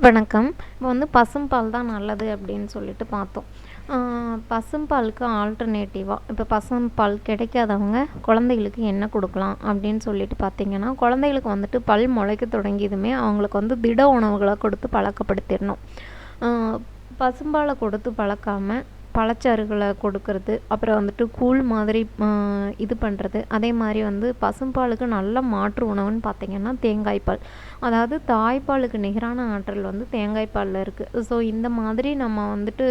வணக்கம். இப்போ வந்து பசும்பால் தான் நல்லது அப்படின்னு சொல்லிட்டு பார்த்தோம். பசும்பாலுக்கு ஆல்டர்னேட்டிவாக இப்போ பசும்பால் கிடைக்காதவங்க குழந்தைகளுக்கு என்ன கொடுக்கலாம் அப்படின்னு சொல்லிட்டு பார்த்தீங்கன்னா குழந்தைகளுக்கு வந்துட்டு பல் முளைக்க தொடங்கியதுமே அவங்களுக்கு வந்து திட உணவுகளை கொடுத்து பழக்கப்படுத்திடணும். பசும்பாலை கொடுத்து பழக்காமல் பழச்சாறுகளை கொடுக்கறது அப்புறம் வந்துட்டு கூழ் மாதிரி இது பண்ணுறது அதே மாதிரி வந்து பசும்பாலுக்கு நல்ல மாற்று உணவுன்னு பார்த்தீங்கன்னா தேங்காய் பால். அதாவது தாய்ப்பாலுக்கு நிகரான ஆற்றல் வந்து தேங்காய்ப்பாலில் இருக்குது ஸோ இந்த மாதிரி நம்ம வந்துட்டு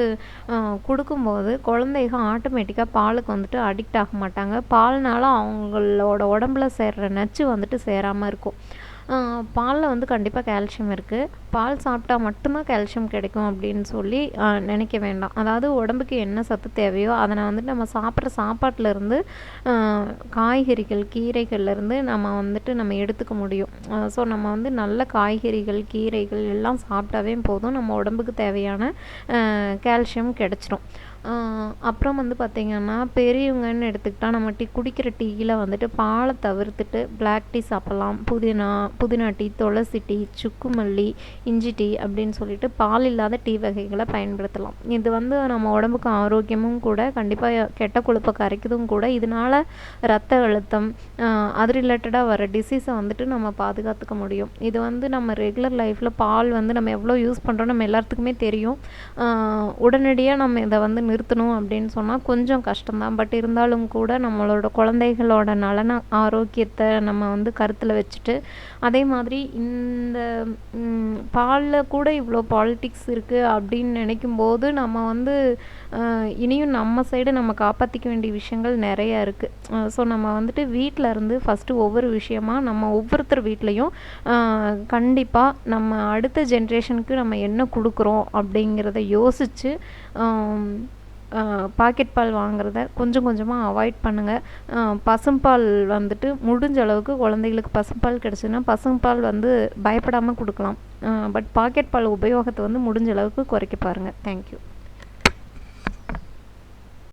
கொடுக்கும்போது குழந்தைக ஆட்டோமேட்டிக்காக பாலுக்கு வந்துட்டு அடிக்ட் ஆக மாட்டாங்க. பால்னால அவங்களோட உடம்புல சேர்கிற நச்சு வந்துட்டு சேராமல் இருக்கும். பாலில் வந்து கண்டிப்பாக கால்சியம் இருக்குது பால் சாப்பிட்டா மட்டும்தான் கால்சியம் கிடைக்கும் அப்படின்னு சொல்லி நினைக்க வேண்டாம். அதாவது உடம்புக்கு என்ன சத்து தேவையோ அதனை வந்துட்டு நம்ம சாப்பிட்ற சாப்பாட்டிலேருந்து காய்கறிகள் கீரைகள்லேருந்து நம்ம வந்துட்டு நம்ம எடுத்துக்க முடியும். ஸோ நம்ம வந்து நல்ல காய்கறிகள் கீரைகள் எல்லாம் சாப்பிட்டாவே போதும். நம்ம உடம்புக்கு தேவையான கால்சியம் கிடச்சிரும். அப்புறம் வந்து பார்த்திங்கன்னா பெரியவங்கன்னு எடுத்துக்கிட்டால் நம்ம டீ குடிக்கிற டீயில் வந்துட்டு பாலை தவிர்த்துட்டு பிளாக் டீ சாப்பிட்லாம். புதினா புதினா டீ துளசி டீ சுக்கு மல்லி இஞ்சி டீ அப்படின்னு சொல்லிட்டு பால் இல்லாத டீ வகைகளை பயன்படுத்தலாம். இது வந்து நம்ம உடம்புக்கு ஆரோக்கியமும் கூட கண்டிப்பாக கெட்ட கொழுப்பை கரைக்கிறதும் கூட இதனால் ரத்த அழுத்தம் அது ரிலேட்டடாக வர டிசீஸை வந்துட்டு நம்ம பாதுகாத்துக்க முடியும். இது வந்து நம்ம ரெகுலர் லைஃப்பில் பால் வந்து நம்ம எவ்வளோ யூஸ் பண்ணுறோம் நம்ம எல்லாத்துக்குமே தெரியும். உடனடியாக நம்ம இதை வந்து நிறுத்தணும் அப்படின்னு சொன்னால் கொஞ்சம் கஷ்டம்தான். பட் இருந்தாலும் கூட நம்மளோட குழந்தைகளோட நலன ஆரோக்கியத்தை நம்ம வந்து கருத்தில் வச்சுட்டு அதே மாதிரி இந்த பாலில் கூட இவ்வளோ பாலிட்டிக்ஸ் இருக்குது அப்படின்னு நினைக்கும் போது நம்ம வந்து இனியும் நம்ம சைடு நம்ம காப்பாற்றிக்க வேண்டிய விஷயங்கள் நிறையா இருக்குது ஸோ நம்ம வந்துட்டு வீட்டில் இருந்து ஃபஸ்ட்டு ஒவ்வொரு விஷயமா நம்ம ஒவ்வொருத்தர் வீட்லேயும் கண்டிப்பாக நம்ம அடுத்த ஜென்ரேஷனுக்கு நம்ம என்ன கொடுக்குறோம் அப்படிங்கிறத யோசித்து பாக்கெட் பால் வாங்குறத கொஞ்சம் கொஞ்சமாக அவாய்ட் பண்ணுங்கள் பசும்பால் வந்துட்டு முடிஞ்ச அளவுக்கு குழந்தைகளுக்கு பசும்பால் கிடச்சுன்னா பசும்பால் வந்து பயப்படாமல் கொடுக்கலாம். பட் பாக்கெட் பால் உபயோகத்தை வந்து முடிஞ்ச அளவுக்கு குறைக்க பாருங்கள் தேங்க்யூ